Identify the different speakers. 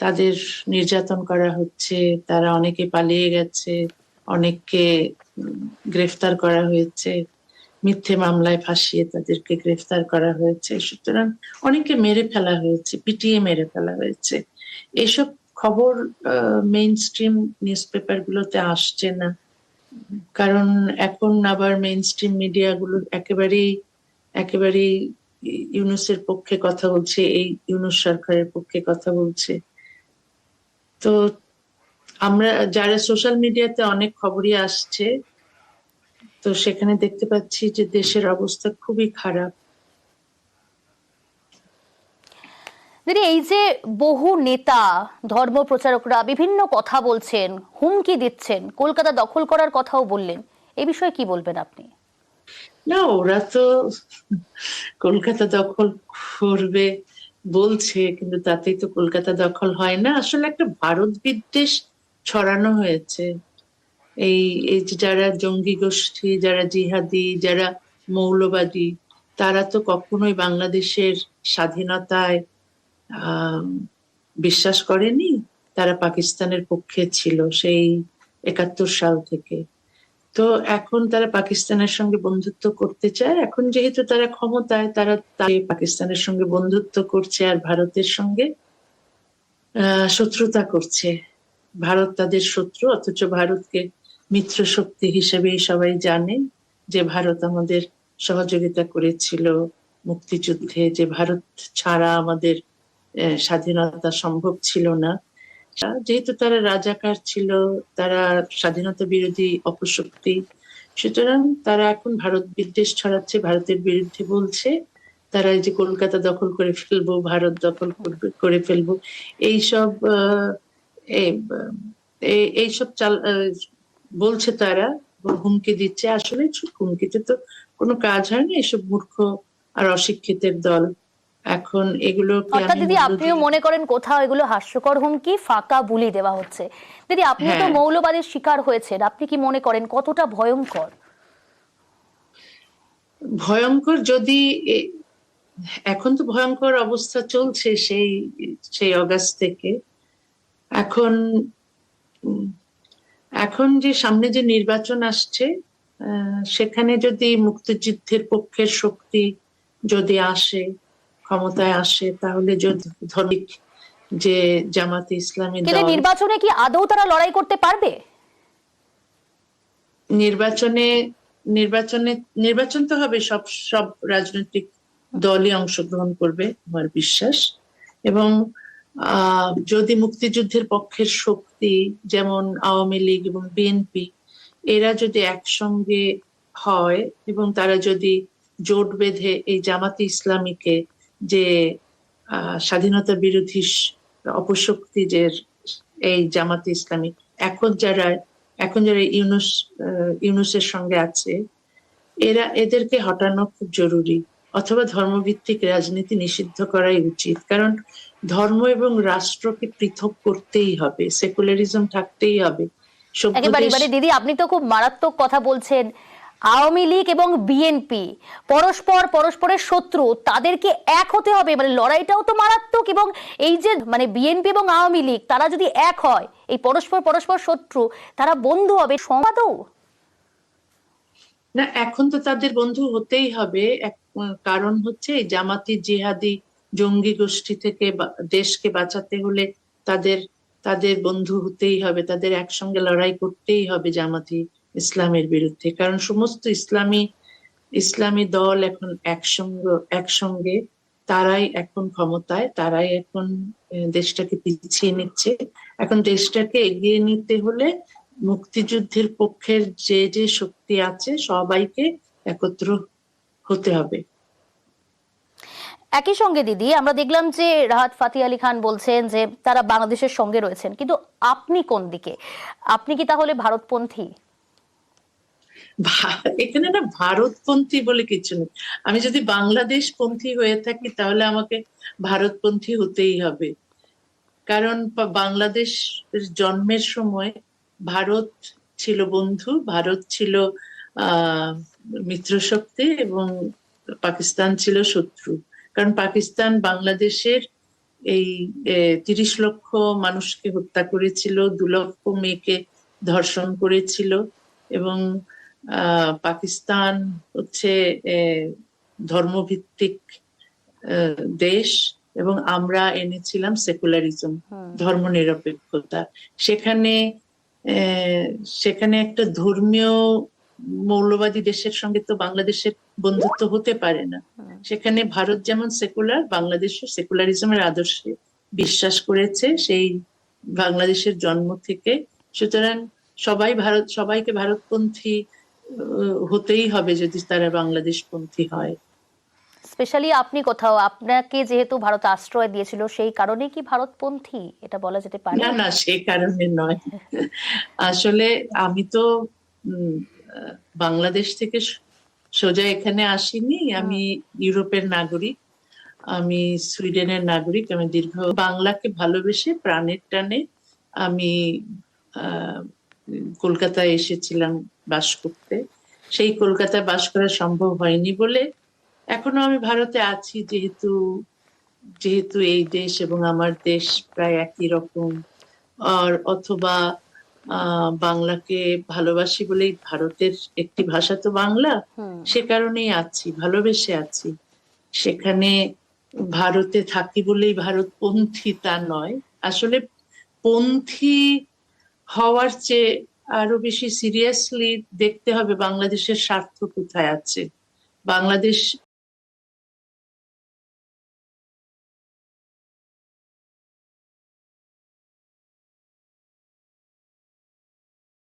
Speaker 1: তাদের নির্যাতন করা হচ্ছে, তারা অনেকে পালিয়ে গেছে, অনেককে গ্রেফতার করা হয়েছে, মিথ্যে মামলায় ফাঁসিয়ে তাদেরকে গ্রেফতার করা হয়েছে। সুতরাং অনেকে মেরে ফেলা হয়েছে, পিটিয়ে মেরে ফেলা হয়েছে। এসব খবর মেইন স্ট্রিম নিউজ পেপার গুলোতে আসছে না। কারণ এখন আবার মেইন স্ট্রিম মিডিয়া গুলো একেবারেই একেবারেই ইউনুসের পক্ষে কথা বলছে, এই ইউনুস সরকারের পক্ষে কথা বলছে। তো আমরা যারা সোশ্যাল মিডিয়াতে অনেক খবরই আসছে তো সেখানে দেখতে পাচ্ছি যে দেশের অবস্থা খুবই খারাপ।
Speaker 2: দিদি এই যে বহু নেতা ধর্ম প্রচারকরা বিভিন্ন কথা বলছেন হুমকি দিচ্ছেন কলকাতা দখল করার কথাও বললেন এই বিষয়ে কি বলবেন আপনি?
Speaker 1: না ওরা তো কলকাতা দখল করবে। বলছে, কিন্তু তাতেই তো কলকাতা দখল হয় না। আসলে একটা ভারত বিদ্বেষ ছড়ানো হয়েছে। এই এই যারা জঙ্গি গোষ্ঠী, যারা জিহাদি, যারা মৌলবাদী, তারা তো কখনোই বাংলাদেশের স্বাধীনতায় বিশ্বাস করেনি। তারা পাকিস্তানের পক্ষে ছিল সেই একাত্তর সাল থেকে। তো এখন তারা পাকিস্তানের সঙ্গে বন্ধুত্ব করতে চায়। এখন যেহেতু তারা ক্ষমতায়, তারা তাই পাকিস্তানের সঙ্গে বন্ধুত্ব করছে আর ভারতের সঙ্গে শত্রুতা করছে। ভারত তাদের শত্রু, অথচ ভারতকে মিত্র শক্তি হিসেবেই সবাই জানে যে ভারত আমাদের সহযোগিতা করেছিল মুক্তিযুদ্ধে, যে ভারত ছাড়া আমাদের স্বাধীনতা সম্ভব ছিল না। যেহেতু তারা রাজাকার ছিল, তারা স্বাধীনতা বিরোধী অপশক্তি, সুতরাং তারা এখন ভারত বিদ্বেষ ছড়াচ্ছে, ভারতের বিরুদ্ধে বলছে, তারা এই যে কলকাতা দখল করে ফেলব, ভারত দখল করে ফেলব, এইসব এইসব চাল বলছে তারা, হুমকি দিচ্ছে। আসলে হুমকিতে তো কোনো কাজ হয় না এসব মূর্খ আর অশিক্ষিতের দল। এখন এগুলো
Speaker 2: অর্থাৎ দিদি আপনিও মনে করেন কোথাও এগুলো হাস্যকর হুমকি? ফাঁকা বুলি দেওয়া হচ্ছে। দিদি আপনি তো
Speaker 1: হ্যাঁ।
Speaker 2: মৌলবাদের শিকার হয়েছেন। আপনি কি মনে করেন কতটা ভয়ঙ্কর?
Speaker 1: ভয়ঙ্কর যদি এখন তো ভয়ঙ্কর অবস্থা চলছে সেই সেই অগাস্ট থেকে। এখন এখন যে সামনে যে নির্বাচন আসছে আহ, সেখানে যদি মুক্তিযুদ্ধের পক্ষের শক্তি যদি আসে ক্ষমতায় আসে তাহলে ধরিক যে জামাতে ইসলামী দল
Speaker 2: নির্বাচনে কি আদৌ তারা লড়াই করতে পারবে?
Speaker 1: নির্বাচনে নির্বাচনে নির্বাচন তো হবে সব সব রাজনৈতিক দলই অংশগ্রহণ করবে আমার বিশ্বাস। এবং আহ, যদি মুক্তিযুদ্ধের পক্ষের শক্তি যেমন আওয়ামী লীগ এবং বিএনপি এরা যদি একসঙ্গে হয় এবং তারা যদি জোট বেঁধে এই জামাতে ইসলামীকে যে স্বাধীনতা বিরোধী অপশক্তি যে এই জামাতে ইসলামী এখন যারা এখন যারা ইউনুস ইউনুসের সঙ্গে আছে এরা এদেরকে হটানো খুব জরুরি। অথবা ধর্মভিত্তিক রাজনীতি নিষিদ্ধ করাই উচিত। কারণ ধর্ম এবং রাষ্ট্রকে পৃথক করতেই হবে সেকুলারিজম থাকতেই হবে।
Speaker 2: একেবারে দিদি আপনি তো খুব মারাত্মক কথা বলছেন। আওয়ামী লীগ এবং বিএনপি, পরস্পর পরস্পরের শত্রু, তাদেরকে এক হতে হবে। মানে লড়াইটাও তো মারাত্মক এবং এই যে মানে বিএনপি এবং আওয়ামী লীগ, তারা যদি এক হয়, এই পরস্পর পরস্পর শত্রু, তারা বন্ধু হবে। সংবাদও?
Speaker 1: না, এখন তো তাদের বন্ধু হতেই হবে। কারণ হচ্ছে জামাতি জিহাদি জঙ্গি গোষ্ঠী থেকে দেশকে বাঁচাতে হলে তাদের তাদের বন্ধু হতেই হবে। তাদের একসঙ্গে লড়াই করতেই হবে জামাতি ইসলামের বিরুদ্ধে। কারণ সমস্ত ইসলামী ইসলামী দল এখন একসঙ্গে একসঙ্গে তারাই এখন ক্ষমতায়, তারাই এখন দেশটাকে পিছিয়ে নিচ্ছে। এখন দেশটাকে এগিয়ে নিতে হলে মুক্তিযুদ্ধের পক্ষের যে যে শক্তি আছে সবাইকে একত্র হতে হবে।
Speaker 2: একই সঙ্গে দিদি, আমরা দেখলাম যে রাহাত ফাতি আলী খান বলছেন যে তারা বাংলাদেশের সঙ্গে রয়েছেন। কিন্তু আপনি কোন দিকে? আপনি কি তাহলে ভারতপন্থী?
Speaker 1: এখানে না ভারতপন্থী বলে কিছু নেই। আমি যদি বাংলাদেশ পন্থী হয়ে থাকি, তাহলে আমাকে ভারতপন্থী হতেই হবে। কারণ বাংলাদেশ জন্মের সময় ভারত ছিল বন্ধু, ভারত ছিল মিত্রশক্তি এবং পাকিস্তান ছিল শত্রু। কারণ পাকিস্তান বাংলাদেশের এই তিরিশ লক্ষ মানুষকে হত্যা করেছিল, দু লক্ষ মেয়েকে ধর্ষণ করেছিল এবং পাকিস্তান হচ্ছে ধর্মভিত্তিক দেশ এবং আমরা এনেছিলাম সেকুলারিজম
Speaker 2: ধর্ম
Speaker 1: নিরপেক্ষতা সেখানে সেখানে একটা ধর্মীয় মৌলবাদী দেশের সঙ্গে তো বাংলাদেশের বন্ধুত্ব হতে পারে না। সেখানে ভারত যেমন সেকুলার বাংলাদেশও সেকুলারিজমের আদর্শে বিশ্বাস করেছে সেই বাংলাদেশের জন্ম থেকে। সুতরাং সবাই ভারত সবাইকে ভারতপন্থী হতেই হবে যদি তারা বাংলাদেশপন্থী হয়।
Speaker 2: স্পেশালি আপনি কোথাও আপনাকে যেহেতু ভারত আশ্রয় দিয়েছিল সেই কারণে কি ভারতপন্থী? এটা বলা যেতে পারে?
Speaker 1: না না সে কারণে নয়। আসলে আমি তো বাংলাদেশ থেকে সোজা এখানে আসিনি। আমি ইউরোপের নাগরিক। আমি সুইডেনের নাগরিক। আমি দীর্ঘ বাংলাকে ভালোবেসে প্রাণের টানে আমি আহ, কলকাতায় এসেছিলাম বাস করতে। সেই কলকাতায় বাস করা সম্ভব হয়নি বলে এখনও আমি ভারতে আছি যেহেতু যেহেতু এই দেশ এবং আমার দেশ প্রায় একই রকম। আর অথবা আহ, বাংলাকে ভালোবাসি বলেই ভারতের একটি ভাষা তো বাংলা সে কারণেই আছি ভালোবেসে আছি। সেখানে ভারতে থাকি বলেই ভারতপন্থী তা নয়। আসলে পন্থী হওয়ার চেয়ে আরও বেশি সিরিয়াসলি দেখতে হবে বাংলাদেশের স্বার্থ কোথায় আছে। বাংলাদেশ